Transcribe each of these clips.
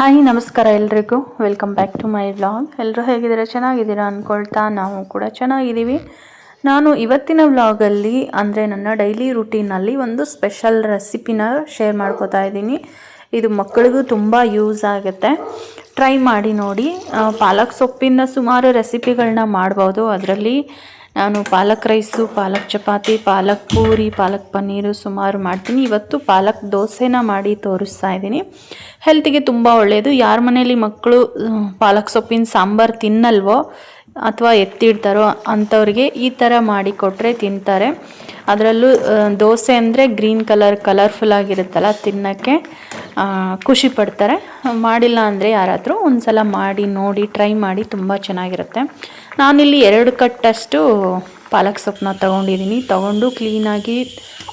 Hi, ನಮಸ್ಕಾರ ಎಲ್ರಿಗೂ. Welcome back to my vlog ಎಲ್ಲರೂ ಹೇಗಿದ್ದೀರಾ? ಚೆನ್ನಾಗಿದ್ದೀರಾ ಅಂದ್ಕೊಳ್ತಾ ನಾವು ಕೂಡ ಚೆನ್ನಾಗಿದ್ದೀವಿ. ನಾನು ಇವತ್ತಿನ ವ್ಲಾಗಲ್ಲಿ ಅಂದರೆ ನನ್ನ ಡೈಲಿ ರುಟೀನಲ್ಲಿ ಒಂದು ಸ್ಪೆಷಲ್ ರೆಸಿಪಿನ ಶೇರ್ ಮಾಡ್ಕೋತಾ ಇದ್ದೀನಿ. ಇದು ಮಕ್ಕಳಿಗೂ ತುಂಬ ಯೂಸ್ ಆಗುತ್ತೆ. ಟ್ರೈ ಮಾಡಿ ನೋಡಿ. ಪಾಲಕ್ ಸೊಪ್ಪಿನ ಸುಮಾರು ರೆಸಿಪಿಗಳನ್ನ ಮಾಡ್ಬೋದು. ಅದರಲ್ಲಿ ನಾನು ಪಾಲಕ್ ರೈಸು, ಪಾಲಕ್ ಚಪಾತಿ, ಪಾಲಕ್ ಪೂರಿ, ಪಾಲಕ್ ಪನ್ನೀರು ಸುಮಾರು ಮಾಡ್ತೀನಿ. ಇವತ್ತು ಪಾಲಕ್ ದೋಸೆನ ಮಾಡಿ ತೋರಿಸ್ತಾ ಇದ್ದೀನಿ. ಹೆಲ್ತಿಗೆ ತುಂಬ ಒಳ್ಳೆಯದು ಯಾರ ಮನೇಲಿ ಮಕ್ಕಳು ಪಾಲಕ್ ಸೊಪ್ಪಿನ ಸಾಂಬಾರು ತಿನ್ನಲ್ವೋ ಅಥವಾ ಎತ್ತಿಡ್ತಾರೋ ಅಂಥವ್ರಿಗೆ ಈ ಥರ ಮಾಡಿಕೊಟ್ರೆ ತಿಂತಾರೆ. ಅದರಲ್ಲೂ ದೋಸೆ ಅಂದರೆ ಗ್ರೀನ್ ಕಲರ್, ಕಲರ್ಫುಲ್ ಆಗಿರುತ್ತಲ್ಲ ತಿನ್ನೋಕ್ಕೆ ಖುಷಿ ಪಡ್ತಾರೆ. ಮಾಡಿಲ್ಲ ಅಂದರೆ ಯಾರಾದರೂ ಒಂದ್ಸಲ ಮಾಡಿ, ನೋಡಿ, ಟ್ರೈ ಮಾಡಿ, ತುಂಬ ಚೆನ್ನಾಗಿರುತ್ತೆ. ನಾನಿಲ್ಲಿ ಎರಡು ಕಟ್ಟಷ್ಟು ಪಾಲಕ್ ಸೊಪ್ಪನ್ನ ತೊಗೊಂಡಿದ್ದೀನಿ ತೊಗೊಂಡು ಕ್ಲೀನಾಗಿ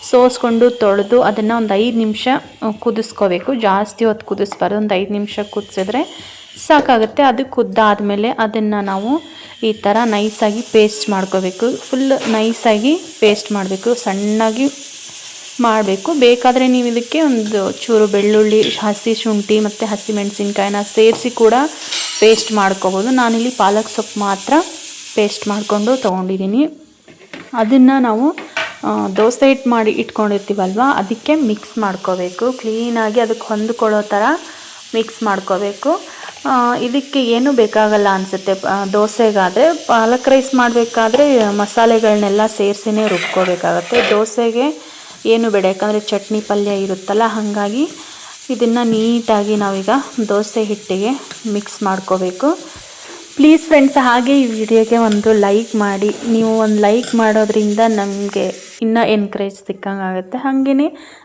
ಸೋಸ್ಕೊಂಡು ತೊಳೆದು ಅದನ್ನು ಒಂದು ಐದು ನಿಮಿಷ ಕುದಿಸ್ಕೋಬೇಕು. ಜಾಸ್ತಿ ಹೊತ್ತು ಕುದಿಸ್ಬಾರ್ದು. ಒಂದು ಐದು ನಿಮಿಷ ಕುದಿಸಿದ್ರೆ ಸಾಕಾಗುತ್ತೆ. ಅದು ಕುದ್ದಾದಮೇಲೆ ಅದನ್ನು ನಾವು ಈ ಥರ ನೈಸಾಗಿ ಪೇಸ್ಟ್ ಮಾಡ್ಕೋಬೇಕು. ಫುಲ್ ನೈಸಾಗಿ ಪೇಸ್ಟ್ ಮಾಡಬೇಕು. ಸಣ್ಣಾಗಿ ಮಾಡಬೇಕು. ಬೇಕಾದರೆ ನೀವು ಇದಕ್ಕೆ ಒಂದು ಚೂರು ಬೆಳ್ಳುಳ್ಳಿ, ಹಸಿ ಶುಂಠಿ ಮತ್ತು ಹಸಿ ಮೆಣಸಿನ್ಕಾಯಿನ ಸೇರಿಸಿ ಕೂಡ ಪೇಸ್ಟ್ ಮಾಡ್ಕೋಬೋದು. ನಾನಿಲ್ಲಿ ಪಾಲಕ್ ಸೊಪ್ಪು ಮಾತ್ರ ಪೇಸ್ಟ್ ಮಾಡಿಕೊಂಡು ತೊಗೊಂಡಿದ್ದೀನಿ. ಅದನ್ನು ನಾವು ದೋಸೆ ಹಿಟ್ಟು ಮಾಡಿ ಇಟ್ಕೊಂಡಿರ್ತೀವಲ್ವ, ಅದಕ್ಕೆ ಮಿಕ್ಸ್ ಮಾಡ್ಕೋಬೇಕು. ಕ್ಲೀನಾಗಿ ಅದಕ್ಕೆ ಹೊಂದ್ಕೊಳ್ಳೋ ಥರ ಮಿಕ್ಸ್ ಮಾಡ್ಕೋಬೇಕು. ಇದಕ್ಕೆ ಏನೂ ಬೇಕಾಗಲ್ಲ ಅನಿಸುತ್ತೆ. ದೋಸೆಗಾದರೆ ಪಾಲಕ್ ರೈಸ್ ಮಾಡಬೇಕಾದ್ರೆ ಮಸಾಲೆಗಳನ್ನೆಲ್ಲ ಸೇರಿಸಿನೇ ರುಬ್ಕೋಬೇಕಾಗತ್ತೆ. ದೋಸೆಗೆ ಏನು ಬೇಡ, ಯಾಕಂದರೆ ಚಟ್ನಿ ಪಲ್ಯ ಇರುತ್ತಲ್ಲ, ಹಾಗಾಗಿ ಇದನ್ನು ನೀಟಾಗಿ ನಾವೀಗ ದೋಸೆ ಹಿಟ್ಟಿಗೆ ಮಿಕ್ಸ್ ಮಾಡ್ಕೋಬೇಕು. ಪ್ಲೀಸ್ ಫ್ರೆಂಡ್ಸ್ ಹಾಗೆ ಈ ವಿಡಿಯೋಗೆ ಒಂದು ಲೈಕ್ ಮಾಡಿ. ನೀವು ಒಂದು ಲೈಕ್ ಮಾಡೋದ್ರಿಂದ ನಮಗೆ ಇನ್ನೂ ಎನ್ಕರೇಜ್ ಸಿಕ್ಕಂಗಾಗುತ್ತೆ. ಹಾಗೇ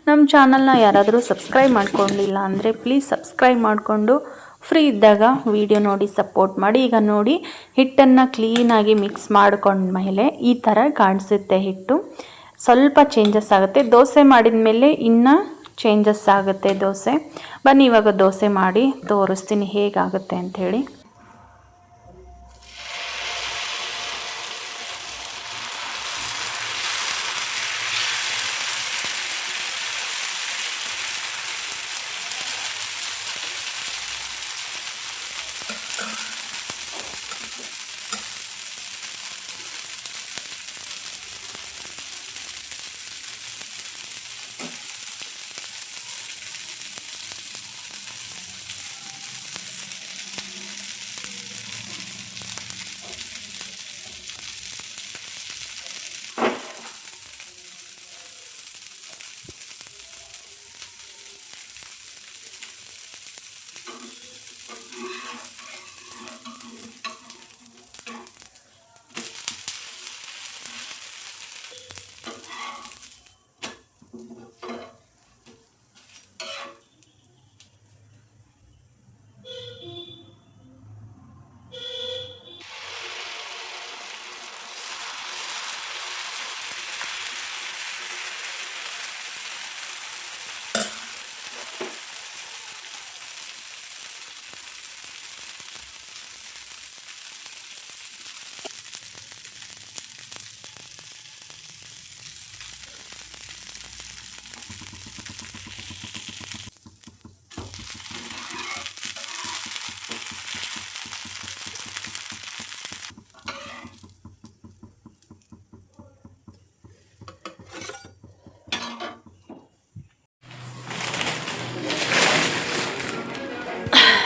ನಮ್ಮ ಚಾನಲ್ನ ಯಾರಾದರೂ ಸಬ್ಸ್ಕ್ರೈಬ್ ಮಾಡ್ಕೊಂಡಿಲ್ಲ ಅಂದರೆ ಪ್ಲೀಸ್ ಸಬ್ಸ್ಕ್ರೈಬ್ ಮಾಡಿಕೊಂಡು ಫ್ರೀ ಇದ್ದಾಗ ವಿಡಿಯೋ ನೋಡಿ ಸಪೋರ್ಟ್ ಮಾಡಿ. ಈಗ ನೋಡಿ, ಹಿಟ್ಟನ್ನು ಕ್ಲೀನಾಗಿ ಮಿಕ್ಸ್ ಮಾಡ್ಕೊಂಡ್ಮೇಲೆ ಈ ಥರ ಕಾಣಿಸುತ್ತೆ ಹಿಟ್ಟು. ಸ್ವಲ್ಪ ಚೇಂಜಸ್ ಆಗುತ್ತೆ. ದೋಸೆ ಮಾಡಿದ ಮೇಲೆ ಇನ್ನೂ ಚೇಂಜಸ್ ಆಗುತ್ತೆ ದೋಸೆ. ಬನ್ನಿ ಇವಾಗ ದೋಸೆ ಮಾಡಿ ತೋರಿಸ್ತೀನಿ ಹೇಗಾಗುತ್ತೆ ಅಂಥೇಳಿ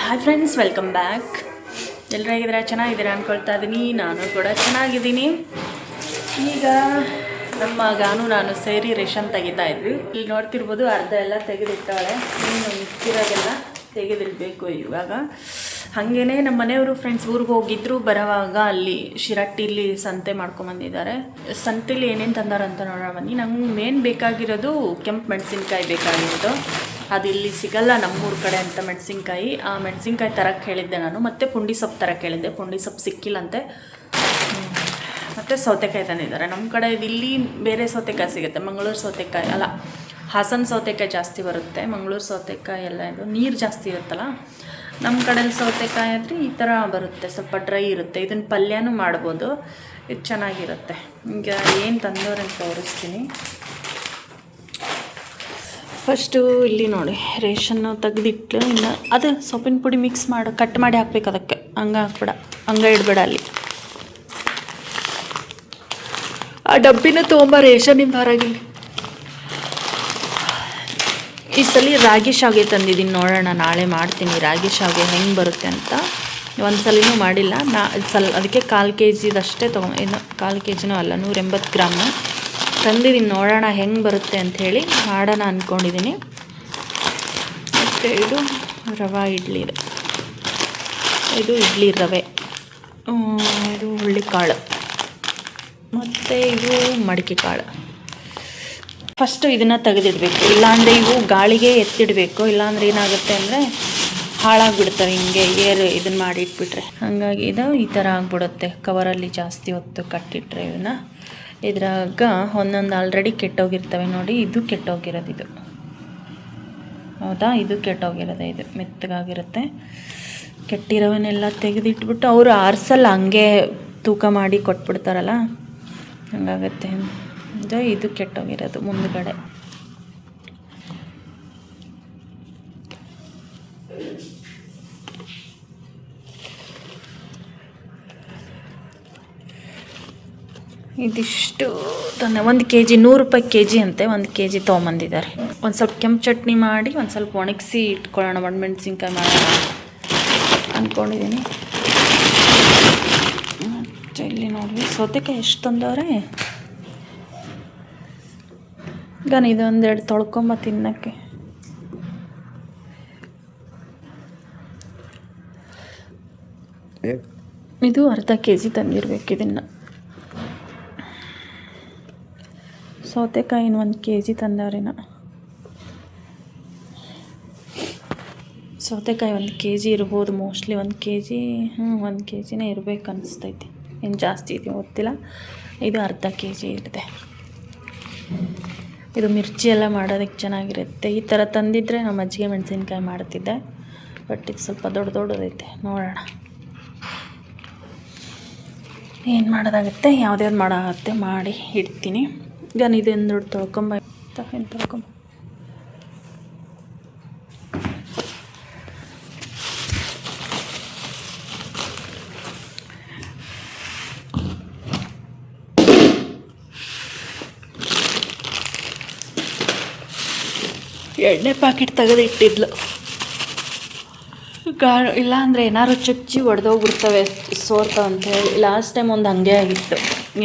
ಹಾಯ್ ಫ್ರೆಂಡ್ಸ್ ವೆಲ್ಕಮ್ ಬ್ಯಾಕ್ ಎಲ್ಲರೂ ಹೇಗಿದ್ದೀರಾ? ಚೆನ್ನಾಗಿದ್ದೀರಾ ಅಂದ್ಕೊಳ್ತಾ ಇದ್ದೀನಿ. ನಾನು ಕೂಡ ಚೆನ್ನಾಗಿದ್ದೀನಿ. ಈಗ ನಮ್ಮ ಗಾನು ನಾನು ಸೇರಿ ರೇಷನ್ ತೆಗಿತಾ ಇದ್ವಿ. ಇಲ್ಲಿ ನೋಡ್ತಿರ್ಬೋದು ಅರ್ಧ ಎಲ್ಲ ತೆಗೆದಿಟ್ಟಾಳೆ ಇನ್ನು ಮಿಕ್ಕಿರೋದೆಲ್ಲ ತೆಗೆದಿಡಬೇಕು ಇವಾಗ. ಹಾಗೇನೆ ನಮ್ಮ ಮನೆಯವರು ಫ್ರೆಂಡ್ಸ್ ಊರಿಗೆ ಹೋಗಿದ್ರು, ಬರೋವಾಗ ಅಲ್ಲಿ ಶಿರಟ್ಟಿಲಿ ಸಂತೆ ಮಾಡ್ಕೊಂಬಂದಿದ್ದಾರೆ. ಸಂತೆಲಿ ಏನೇನು ತಂದಾರಂತ ನೋಡೋಣ ಬನ್ನಿ. ನಂಗೆ ಮೇನ್ ಬೇಕಾಗಿರೋದು ಕೆಂಪು ಮೆಣಸಿನ್ಕಾಯಿ ಬೇಕಾಗಿರೋದು. ಅದು ಇಲ್ಲಿ ಸಿಗಲ್ಲ ನಮ್ಮೂರ ಕಡೆ ಅಂತ ಮೆಣಸಿನ್ಕಾಯಿ. ಆ ಮೆಣಸಿನ್ಕಾಯಿ ತರಕ್ಕೆ ಹೇಳಿದ್ದೆ ನಾನು. ಮತ್ತು ಪುಂಡಿ ಸೊಪ್ಪು ತರಕ್ಕೆ ಹೇಳಿದ್ದೆ. ಪುಂಡಿ ಸೊಪ್ಪು ಸಿಕ್ಕಿಲ್ಲಂತೆ. ಮತ್ತು ಸೌತೆಕಾಯಿ ತಂದಿದ್ದಾರೆ. ನಮ್ಮ ಕಡೆ ಇಲ್ಲಿ ಬೇರೆ ಸೌತೆಕಾಯಿ ಸಿಗುತ್ತೆ. ಮಂಗಳೂರು ಸೌತೆಕಾಯಿ ಅಲ್ಲ, ಹಾಸನ ಸೌತೆಕಾಯಿ ಜಾಸ್ತಿ ಬರುತ್ತೆ. ಮಂಗಳೂರು ಸೌತೆಕಾಯಿ ಎಲ್ಲ ಇದು ನೀರು ಜಾಸ್ತಿ ಇರುತ್ತಲ್ಲ ನಮ್ಮ ಕಡೆಯಲ್ಲಿ ಸೌತೆಕಾಯಿ ಆದರೆ ಈ ಥರ ಬರುತ್ತೆ. ಸ್ವಲ್ಪ ಡ್ರೈ ಇರುತ್ತೆ. ಇದನ್ನು ಪಲ್ಯನೂ ಮಾಡ್ಬೋದು. ಇದು ಚೆನ್ನಾಗಿರುತ್ತೆ. ಈಗ ಏನು ತಂದವ್ರಂತ ತೋರಿಸ್ತೀನಿ. ಫಸ್ಟು ಇಲ್ಲಿ ನೋಡಿ, ರೇಷನ್ನು ತೆಗೆದಿಟ್ಟು ಇನ್ನು ಅದು ಸೊಪ್ಪಿನ ಪುಡಿ ಮಿಕ್ಸ್ ಮಾಡಿ ಕಟ್ ಮಾಡಿ ಹಾಕ್ಬೇಕು ಅದಕ್ಕೆ. ಹಂಗೆ ಹಾಕ್ಬೇಡ, ಹಂಗೆ ಇಡಬೇಡ ಅಲ್ಲಿ. ಆ ಡಬ್ಬಿನ ತೊಗೊಂಬ ರೇಷನಿಂದ ಹೊರಗಿಲ್ಲಿ ಈ ಸಲ ರಾಗಿ ಶಾವಿಗೆ ತಂದಿದ್ದೀನಿ, ನೋಡೋಣ ನಾಳೆ ಮಾಡ್ತೀನಿ. ರಾಗಿ ಶಾವಿಗೆ ಹೆಂಗೆ ಬರುತ್ತೆ ಅಂತ. ಒಂದು ಸಲನೂ ಮಾಡಿಲ್ಲ, ನಾ ಸಲ ಅದಕ್ಕೆ ಕಾಲು ಕೆ ಜಿದಷ್ಟೇ ತೊಗೊಂಡು ಇನ್ನು ಕಾಲು ಕೆ ಜಿನೂ ಅಲ್ಲ ನೂರೆಂಬತ್ತು ಗ್ರಾಮ್. ತಂದಿದ್ದೀನಿ, ನೋಡೋಣ ಹೆಂಗೆ ಬರುತ್ತೆ ಅಂಥೇಳಿ ಮಾಡೋಣ ಅಂದ್ಕೊಂಡಿದ್ದೀನಿ ಮತ್ತು ಇದು ರವೆ ಇಡ್ಲಿ ಇದು. ಇದು ಇಡ್ಲಿ ರವೆ. ಇದು ಹುಳ್ಳಿಕಾಳು ಮತ್ತು ಇದು ಮಡಿಕೆ ಕಾಳು ಫಸ್ಟು ಇದನ್ನು ತೆಗೆದಿಡಬೇಕು. ಇಲ್ಲಾಂದರೆ ಇವು ಗಾಳಿಗೆ ಎತ್ತಿಡಬೇಕು. ಇಲ್ಲಾಂದ್ರೆ ಏನಾಗುತ್ತೆ ಅಂದರೆ ಹಾಳಾಗ್ಬಿಡ್ತವೆ ಹಿಂಗೆ ಏರು ಇದನ್ನು ಮಾಡಿಟ್ಬಿಟ್ರೆ. ಹಾಗಾಗಿ ಇದು ಈ ಥರ ಆಗ್ಬಿಡುತ್ತೆ. ಕವರಲ್ಲಿ ಜಾಸ್ತಿ ಹೊತ್ತು ಕಟ್ಟಿಟ್ರೆ ಇದನ್ನು ಇದ್ರಾಗ ಒಂದೊಂದು ಆಲ್ರೆಡಿ ಕೆಟ್ಟೋಗಿರ್ತವೆ ನೋಡಿ, ಇದು ಕೆಟ್ಟೋಗಿರೋದು ಇದು. ಹೌದಾ? ಇದು ಕೆಟ್ಟೋಗಿರೋದೆ ಇದು. ಮೆತ್ತಗಾಗಿರುತ್ತೆ. ಕೆಟ್ಟಿರೋವನ್ನೆಲ್ಲ ತೆಗೆದಿಟ್ಬಿಟ್ಟು ಅವರು ಆರ್ಸಲ್ಲ ಹಂಗೆ ತೂಕ ಮಾಡಿ ಕೊಟ್ಬಿಡ್ತಾರಲ್ಲ? ಹಂಗಾಗತ್ತೆ. ಇದು ಕೆಟ್ಟೋಗಿರೋದು ಮುಂದ್ಗಡೆ. ಇದಿಷ್ಟು ತಂದೆ ಒಂದು ಕೆ ಜಿ ನೂರು ರೂಪಾಯಿ ಕೆ ಜಿ ಅಂತೆ ಒಂದು ಕೆ ಜಿ ತೊಗೊಂಬಂದಿದ್ದಾರೆ. ಒಂದು ಸ್ವಲ್ಪ ಕೆಂಪು ಚಟ್ನಿ ಮಾಡಿ ಒಂದು ಸ್ವಲ್ಪ ಒಣಗಿಸಿ ಇಟ್ಕೊಳ್ಳೋಣ ಒಣಮೆಣ್ಸಿನ್ಕಾಯಿ ಮಾಡೋಣ ಅಂದ್ಕೊಂಡಿದ್ದೀನಿ ಮತ್ತು ಇಲ್ಲಿ ನೋಡಿ ಸೌತೆಕಾಯಿ ಎಷ್ಟು ತಂದವ್ರೆ? ಈಗ ಇದೊಂದೆರಡು ತೊಳ್ಕೊಂಬ ತಿನ್ನಕ್ಕೆ. ಇದು ಅರ್ಧ ಕೆ ಜಿ ತಂದಿರ್ಬೇಕು ಇದನ್ನು. ಸೌತೆಕಾಯಿನ ಒಂದು ಕೆ ಜಿ ತಂದವ್ರೇನ ಸೌತೆಕಾಯಿ ಒಂದು ಕೆ ಜಿ ಇರ್ಬೋದು ಮೋಸ್ಟ್ಲಿ ಒಂದು ಕೆ ಜಿ ಹ್ಞೂ ಒಂದು ಕೆ ಜಿನೇ ಇರಬೇಕು ಅನಿಸ್ತೈತಿ. ಏನು ಜಾಸ್ತಿ ಇದೆ ಗೊತ್ತಿಲ್ಲ. ಇದು ಅರ್ಧ ಕೆ ಜಿ ಇರುತ್ತೆ ಇದು ಮಿರ್ಚಿ ಎಲ್ಲ ಮಾಡೋದಕ್ಕೆ ಚೆನ್ನಾಗಿರುತ್ತೆ. ಈ ಥರ ತಂದಿದ್ದರೆ ನಮ್ಮ ಅಜ್ಜಿಗೆ ಮೆಣಸಿನ್ಕಾಯಿ ಮಾಡ್ತಿದ್ದೆ. ಬಟ್ ಇದು ಸ್ವಲ್ಪ ದೊಡ್ಡ ದೊಡ್ಡದೈತೆ. ನೋಡೋಣ. ಏನು ಮಾಡೋದಾಗುತ್ತೆ? ಯಾವುದ್ಯಾವ್ದು ಮಾಡೋಗುತ್ತೆ? ಮಾಡಿ ಇಡ್ತೀನಿ. ಈಗ ಇದೊಂದು ನೋಡಿ ತೊಳ್ಕೊಂಬ ಏನು ತೊಳ್ಕೊಂಬ ಎಣ್ಣೆ ಪ್ಯಾಕೆಟ್ ತೆಗೆದು ಇಟ್ಟಿದ್ಲು. ಗಾ ಇಲ್ಲ ಅಂದರೆ ಏನಾದ್ರು ಚುಚ್ಚಿ ಒಡೆದೋಗ್ಬಿಡ್ತವೆ ಹೇಳಿ. ಲಾಸ್ಟ್ ಟೈಮ್ ಒಂದು ಹಂಗೆ ಆಗಿತ್ತು.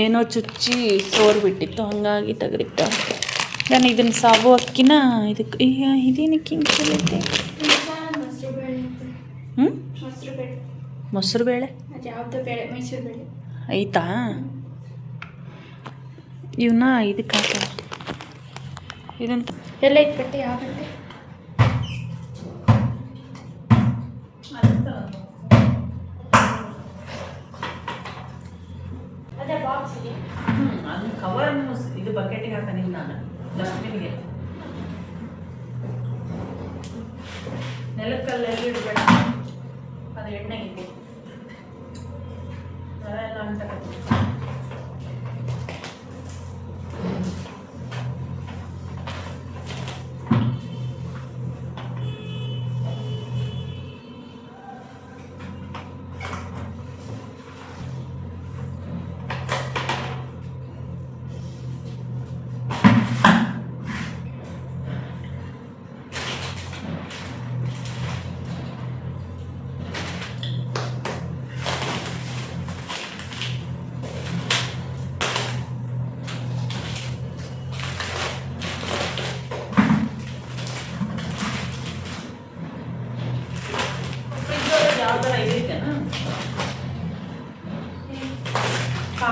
ಏನೋ ಚುಚ್ಚಿ ಸೋರ್ಬಿಟ್ಟಿತ್ತು, ಹಾಗಾಗಿ ತೆಗೆದಿಟ್ಟ. ನಾನು ಇದನ್ನು ಸಾಬು ಅಕ್ಕಿನ ಇದಕ್ಕೆ ಈಗ ಇದೇನಕ್ಕೆ ಹ್ಞೂ ಮೊಸರು ಬೇಳೆ? ಐತಾ? ಇವನ್ನ ಇದಕ್ಕೆ ಹಾಕ. ಇದನ್ನು ಎಲ್ಲ ಐತೆ ಬಟ್ಟೆ ಯಾವ ಬಟ್ಟೆ? ಬಾಕ್ಸಿಗೆ ಅದು ಕವರ್ ಇದು ಬಕೆಟಿಗೆ ಹಾಕೊಂಡಿದ್ದು ನಾನು. ಡಸ್ಟ್ಬಿನ್ಗೆ ನೆಲಕ್ಕಲ್ಲೆಲ್ಲಿ ಇಡಬೇಡ. ಅದು ಎಣ್ಣೆಗೆ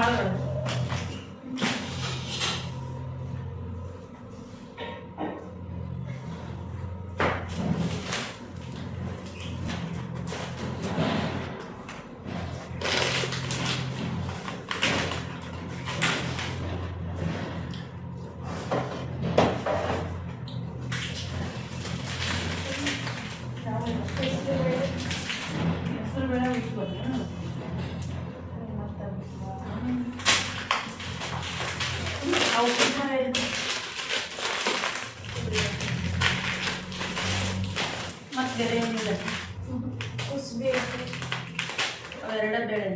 ആളുകളുണ്ട് ಮತ್ತೆ ಬೇರೆ ಏನಿಲ್ಲ. ಕುಸ್ಬಿ ಅವೆರಡ ಬೇಳೆ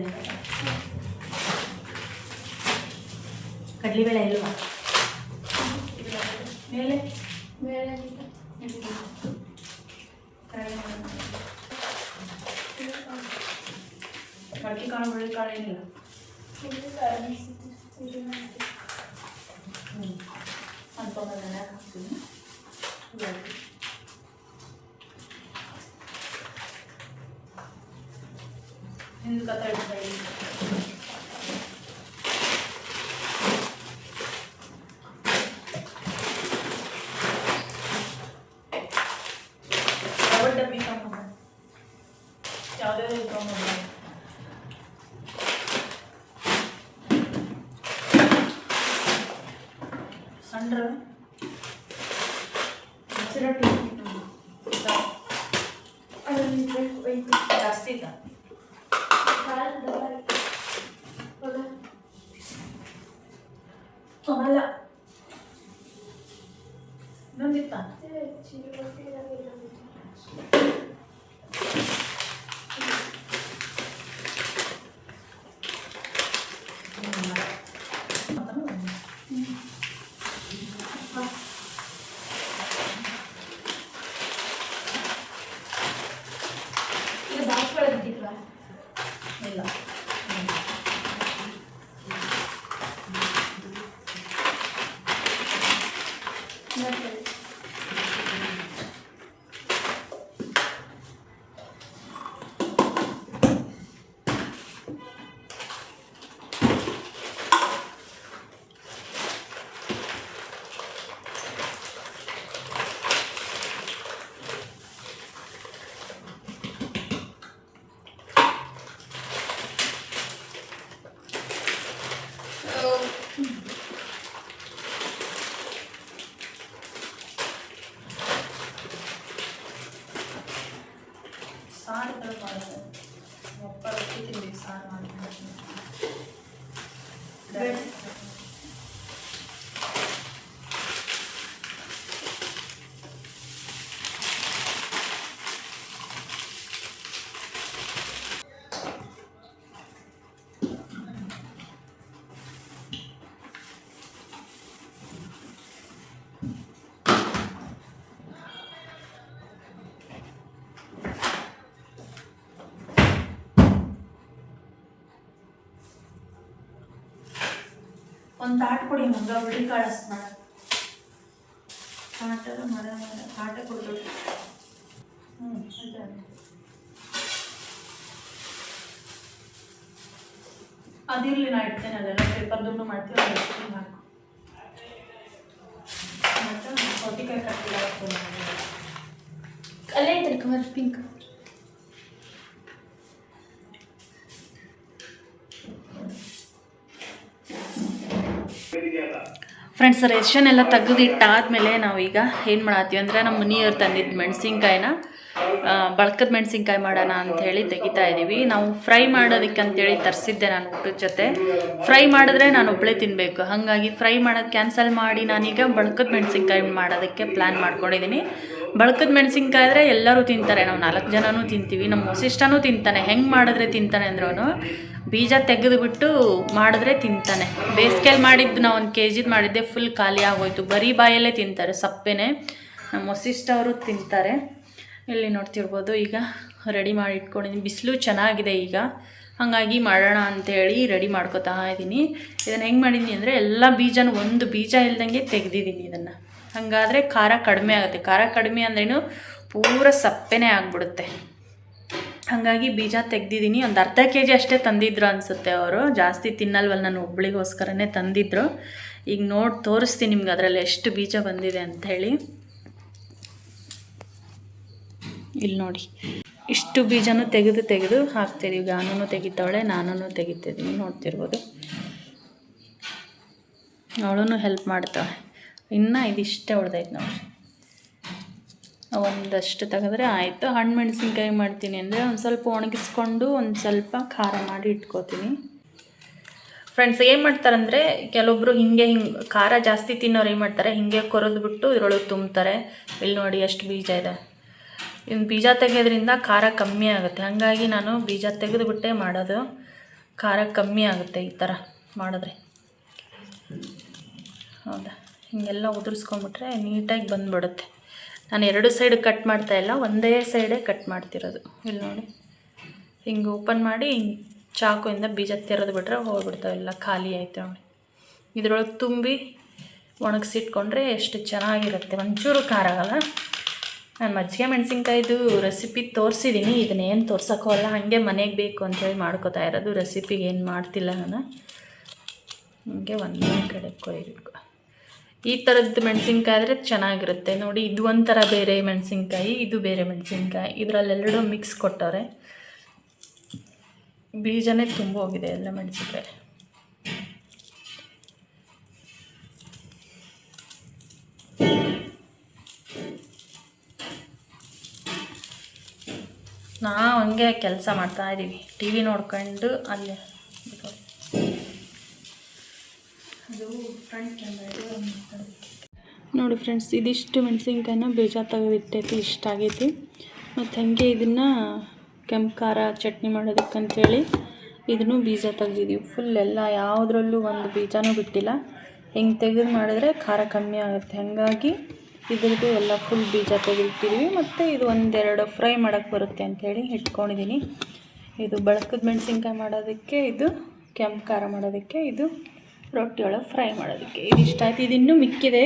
ನೆನೆ ಹಾಕ್ತೀನಿ ಉಳ್ಳಾಗಡ್ಡಿ. ಹಿಂದ್ ಕತ್ತ ಇಡು side ಗೆ. ಯಾವ ಡಬ್ಬಿ ತಗೊಂಬ ಯಾವುದೇ ತಗೊಂಬ ಸಣ್ಣ ರವೆ ಹಸಿರೊಟ್ಟಿ ಜಾಸ್ತಿ ಇಲ್ಲ ಅಲ್ಲ ಇನ್ನೊಂದಿತ್ತ ಇದು ಬಾಕ್ಸ್ ಒಳಗೆ ಇಟ್ಟಿಲ್ವಾ ಇಲ್ಲ ಸಾರು ಥರ ಮಾಡೋದು ಒಪ್ಪ ರೊಟ್ಟಿ ತಿನ್ಬೇಕು ಸಾರು ಮಾಡ್ಕೊಂಡು ಒಂದು ತಾಟ್ ಕೊಡಿ ಮಂಗ ಹುಳಿ ಕಾಳಸ್ ಮಾಡ. ಮಡ ತಾಟ ಕೊಡ್ಬೇಕು. ಹ್ಞೂ ಅದೇ ಅದಿರಲಿ ನಾ ಇಡ್ತೇನೆ, ಅದೆಲ್ಲ ಪೇಪರ್ ದುಡ್ಡು ಮಾಡ್ತೀವಿ ಅದು ಮತ್ತು ಸೌತೆಕಾಯಿ ಕಟ್ಟಿಲ್ಲ ಅಲ್ಲೇ ಐತಲ್ಲ ಕಮರ್ ಪಿಂಕ್. ಫ್ರೆಂಡ್ಸ್ ರೇಷನ್ ಎಲ್ಲ ತೆಗೆದಿಟ್ಟಾದ್ಮೇಲೆ ನಾವೀಗ ಏನು ಮಾಡತ್ತೀವಿ ಅಂದರೆ ನಮ್ಮ ಮನೆಯವ್ರು ತಂದಿದ್ದ ಮೆಣಸಿನ್ಕಾಯಿನ ಬಳಕದ ಮೆಣಸಿನ್ಕಾಯಿ ಮಾಡೋಣ ಅಂತ ಹೇಳಿ ತೆಗಿತಾ ಇದ್ದೀವಿ ನಾವು ಫ್ರೈ ಮಾಡೋದಕ್ಕೆ ಅಂತೇಳಿ ತರಿಸಿದ್ದೆ ನಾನು ಊಟದ ಜೊತೆ. ಫ್ರೈ ಮಾಡಿದ್ರೆ ನಾನು ಒಬ್ಬಳೇ ತಿನ್ನಬೇಕು ಹಾಗಾಗಿ ಫ್ರೈ ಮಾಡೋದು ಕ್ಯಾನ್ಸಲ್ ಮಾಡಿ ನಾನೀಗ ಬಳಕದ ಮೆಣಸಿನ್ಕಾಯಿ ಮಾಡೋದಕ್ಕೆ ಪ್ಲ್ಯಾನ್ ಮಾಡ್ಕೊಂಡಿದ್ದೀನಿ ಬಳಕದ ಮೆಣಸಿನ್ಕಾಯಿ ಆದರೆ ಎಲ್ಲರೂ ತಿಂತಾರೆ. ನಾವು ನಾಲ್ಕು ಜನನೂ ತಿಂತೀವಿ. ನಮ್ಮ ವಸಿಷ್ಠನೂ ತಿಂತಾನೆ. ಹೆಂಗೆ ಮಾಡಿದ್ರೆ ತಿಂತಾನೆ ಅಂದ್ರೂ ಬೀಜ ತೆಗೆದುಬಿಟ್ಟು ಮಾಡಿದ್ರೆ ತಿಂತಾನೆ. ಬೇಸಿಗೆಯಲ್ಲಿ ಮಾಡಿದ್ದು ನಾವು ಒಂದು ಕೆ ಜಿದು ಮಾಡಿದ್ದೆ ಫುಲ್ ಖಾಲಿ ಆಗೋಯ್ತು. ಬರೀ ಬಾಯಲ್ಲೇ ತಿಂತಾರೆ, ಸಪ್ಪೆನೆ. ನಮ್ಮ ವಸಿಷ್ಠ ತಿಂತಾರೆ. ಇಲ್ಲಿ ನೋಡ್ತಿರ್ಬೋದು, ಈಗ ರೆಡಿ ಮಾಡಿ ಇಟ್ಕೊಂಡಿದ್ದೀನಿ ಬಿಸಿಲು ಚೆನ್ನಾಗಿದೆ ಈಗ. ಹಾಗಾಗಿ ಮಾಡೋಣ ಅಂತೇಳಿ ರೆಡಿ ಮಾಡ್ಕೊತಾ ಇದ್ದೀನಿ ಇದನ್ನು ಹೆಂಗೆ ಮಾಡಿದ್ದೀನಿ ಅಂದರೆ, ಎಲ್ಲ ಬೀಜನೂ ಒಂದು ಬೀಜ ಇಲ್ದಂಗೆ ತೆಗೆದಿದ್ದೀನಿ ಇದನ್ನು. ಹಾಗಾದರೆ ಖಾರ ಕಡಿಮೆ ಆಗುತ್ತೆ. ಖಾರ ಕಡಿಮೆ ಅಂದ್ರೇನು ಪೂರ ಸಪ್ಪೆನೇ ಆಗಿಬಿಡುತ್ತೆ. ಹಾಗಾಗಿ ಬೀಜ ತೆಗ್ದಿದ್ದೀನಿ. ಒಂದು ಅರ್ಧ ಕೆ ಜಿ ಅಷ್ಟೇ ತಂದಿದ್ರು ಅನಿಸುತ್ತೆ ಅವರು. ಜಾಸ್ತಿ ತಿನ್ನಲ್ವಲ್ಲ, ನಾನು ಒಬ್ಬಳಿಗೋಸ್ಕರನೇ ತಂದಿದ್ರು. ಈಗ ನೋಡಿ, ತೋರಿಸ್ತೀನಿ ನಿಮ್ಗೆ ಅದರಲ್ಲಿ ಎಷ್ಟು ಬೀಜ ಬಂದಿದೆ ಅಂತ ಹೇಳಿ. ಇಲ್ಲಿ ನೋಡಿ. ಇಷ್ಟು ಬೀಜನೂ ತೆಗೆದು ತೆಗೆದು ಹಾಕ್ತಿದ್ದೀವಿ ಗಾನೂ ತೆಗಿತಾವಳೆ ನಾನೂ ತೆಗಿತಿದ್ದೀನಿ. ನೋಡ್ತಿರ್ಬೋದು. ಅವಳು ಹೆಲ್ಪ್ ಮಾಡ್ತಾಳೆ. ಇನ್ನು ಇದಿಷ್ಟೇ ಉಳ್ದೈತೆ ನೋಡಿ. ಒಂದಷ್ಟು ತೆಗೆದ್ರೆ ಆಯಿತು. ಹಣ್ಣು ಮೆಣಸಿನ್ಕಾಯಿ ಮಾಡ್ತೀನಿ ಅಂದರೆ ಒಂದು ಸ್ವಲ್ಪ ಒಣಗಿಸ್ಕೊಂಡು ಒಂದು ಸ್ವಲ್ಪ ಖಾರ ಮಾಡಿ ಇಟ್ಕೋತೀನಿ. ಫ್ರೆಂಡ್ಸ್ ಏನು ಮಾಡ್ತಾರಂದರೆ ಕೆಲವೊಬ್ಬರು ಹಿಂಗೆ ಹಿಂಗೆ ಖಾರ ಜಾಸ್ತಿ ತಿನ್ನೋರು ಏನು ಮಾಡ್ತಾರೆ? ಹಿಂಗೆ ಕೊರೆದ್ಬಿಟ್ಟು ಇದರೊಳಗೆ ತುಂಬ್ತಾರೆ. ಇಲ್ಲಿ ನೋಡಿ ಎಷ್ಟು ಬೀಜ ಇದೆ. ಇನ್ನು ಬೀಜ ತೆಗೆಯೋದ್ರಿಂದ ಖಾರ ಕಮ್ಮಿ ಆಗುತ್ತೆ. ಹಾಗಾಗಿ ನಾನು ಬೀಜ ತೆಗೆದುಬಿಟ್ಟೆ ಮಾಡೋದು. ಖಾರ ಕಮ್ಮಿ ಆಗುತ್ತೆ ಈ ಥರ ಮಾಡಿದ್ರೆ. ಹೌದಾ? ಹಿಂಗೆಲ್ಲ ಉದುರಿಸ್ಕೊಂಬಿಟ್ರೆ ನೀಟಾಗಿ ಬಂದುಬಿಡುತ್ತೆ. ನಾನು ಎರಡು ಸೈಡ್ ಕಟ್ ಮಾಡ್ತಾ ಇಲ್ಲ, ಒಂದೇ ಸೈಡೇ ಕಟ್ ಮಾಡ್ತಿರೋದು. ಇಲ್ಲಿ ನೋಡಿ. ಹಿಂಗೆ ಓಪನ್ ಮಾಡಿ ಹಿಂಗೆ ಚಾಕುಯಿಂದ ಬೀಜ ತೆರೆದು ಬಿಟ್ರೆ ಹೋಗ್ಬಿಡ್ತಾವೆ ಎಲ್ಲ ಖಾಲಿ ಆಯ್ತು ನೋಡಿ. ಇದ್ರೊಳಗೆ ತುಂಬಿ ಒಣಗಿಸಿಟ್ಕೊಂಡ್ರೆ ಎಷ್ಟು ಚೆನ್ನಾಗಿರುತ್ತೆ. ಒಂಚೂರು ಖಾರ ಆಗಲ್ಲ. ನಾನು ಮಜ್ಜಿಗೆ ಮೆಣಸಿನ್ಕಾಯ್ದು ರೆಸಿಪಿ ತೋರಿಸಿದ್ದೀನಿ ಇದನ್ನೇನು ತೋರ್ಸೋಕ್ಕೋಲ್ಲ ಹಾಗೆ ಮನೆಗೆ ಬೇಕು ಅಂತೇಳಿ ಮಾಡ್ಕೋತಾ ಇರೋದು. ರೆಸಿಪಿಗೆ ಏನು ಮಾಡ್ತಿಲ್ಲ ನಾನು. ಹಂಗೆ ಒಂದೇ ಕಡೆ ಕೊಯ್ಬೇಕು. ಈ ಥರದ್ದು ಮೆಣಸಿನ್ಕಾಯಿ ಆದರೆ ಚೆನ್ನಾಗಿರುತ್ತೆ. ನೋಡಿ, ಇದು ಒಂಥರ ಬೇರೆ ಮೆಣಸಿನ್ಕಾಯಿ, ಇದು ಬೇರೆ ಮೆಣಸಿನ್ಕಾಯಿ. ಇದರಲ್ಲೆರಡು ಮಿಕ್ಸ್ ಕೊಟ್ಟವ್ರೆ. ಬೀಜನೇ ತುಂಬ ಹೋಗಿದೆ ಎಲ್ಲ ಮೆಣಸಿನ್ಕಾಯಿ. ನಾವು ಹಂಗೆ ಕೆಲಸ ಮಾಡ್ತಾ ಇದ್ದೀವಿ ಟಿ ವಿ ನೋಡ್ಕೊಂಡು ಅಲ್ಲೇ ನೋಡಿ ಫ್ರೆಂಡ್ಸ್, ಇದಿಷ್ಟು ಮೆಣಸಿನ್ಕಾಯಿನ ಬೀಜ ತೆಗೆದಿಟ್ಟೈತಿ ಇಷ್ಟ ಆಗೈತಿ. ಮತ್ತು ಹಾಗೆ ಇದನ್ನು ಕೆಂಪು ಖಾರ ಚಟ್ನಿ ಮಾಡೋದಕ್ಕಂಥೇಳಿ ಇದನ್ನು ಬೀಜ ತೆಗ್ದಿದ್ದೀವಿ ಫುಲ್ ಎಲ್ಲ ಯಾವುದ್ರಲ್ಲೂ ಒಂದು ಬೀಜನೂ ಬಿಟ್ಟಿಲ್ಲ. ಹೆಂಗೆ ತೆಗೆದು ಮಾಡಿದ್ರೆ ಖಾರ ಕಮ್ಮಿ ಆಗುತ್ತೆ. ಹಾಗಾಗಿ ಇದ್ರದ್ದು ಎಲ್ಲ ಫುಲ್ ಬೀಜ ತೆಗೆದಿಟ್ಟಿದ್ದೀವಿ ಮತ್ತು ಇದು ಒಂದೆರಡು ಫ್ರೈ ಮಾಡೋಕ್ಕೆ ಬರುತ್ತೆ ಅಂಥೇಳಿ ಇಟ್ಕೊಂಡಿದ್ದೀನಿ ಇದು ಬಳಕದ ಮೆಣಸಿನ್ಕಾಯಿ ಮಾಡೋದಕ್ಕೆ, ಇದು ಕೆಂಪು ಖಾರ ಮಾಡೋದಕ್ಕೆ, ಇದು ರೊಟ್ಟಿ ಒಳಗೆ ಫ್ರೈ ಮಾಡೋದಕ್ಕೆ ಇದಿಷ್ಟ ಆಯ್ತು. ಇದು ಇನ್ನೂ ಮಿಕ್ಕಿದೆ.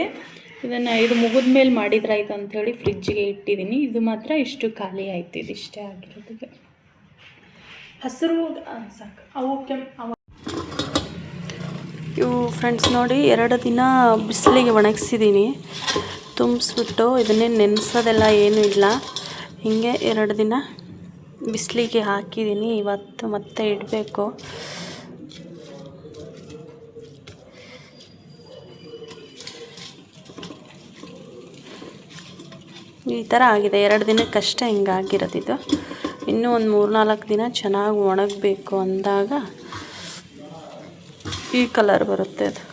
ಇದನ್ನು ಇದು ಮುಗಿದ ಮೇಲೆ ಮಾಡಿದ್ರೆ ಆಯ್ತು ಅಂಥೇಳಿ ಫ್ರಿಜ್ಜಿಗೆ ಇಟ್ಟಿದ್ದೀನಿ ಇದು ಮಾತ್ರ ಇಷ್ಟು ಖಾಲಿ ಆಯ್ತು. ಇದಿಷ್ಟೇ ಆಗಿರೋದು ಹಸಿರು ಸಾಕು. ಅವು ಕೆಂಪು ಅವ ಇವು ಫ್ರೆಂಡ್ಸ್ ನೋಡಿ ಎರಡು ದಿನ ಬಿಸಿಲಿಗೆ ಒಣಗಿಸಿದ್ದೀನಿ ತುಂಬಿಸ್ಬಿಟ್ಟು ಇದನ್ನೇ ನೆನೆಸೋದೆಲ್ಲ ಏನೂ ಇಲ್ಲ. ಹೀಗೆ ಎರಡು ದಿನ ಬಿಸಿಲಿಗೆ ಹಾಕಿದ್ದೀನಿ ಇವತ್ತು ಮತ್ತೆ ಇಡಬೇಕು. ಈ ಥರ ಆಗಿದೆ. ಎರಡು ದಿನಕ್ಕಷ್ಟೇ ಹಿಂಗೆ ಆಗಿರೋದಿದ್ದು ಇನ್ನೂ ಒಂದು ಮೂರು ನಾಲ್ಕು ದಿನ ಚೆನ್ನಾಗಿ ಒಣಗಬೇಕು ಅಂದಾಗ ಈ ಕಲರ್ ಬರುತ್ತೆ ಅದು.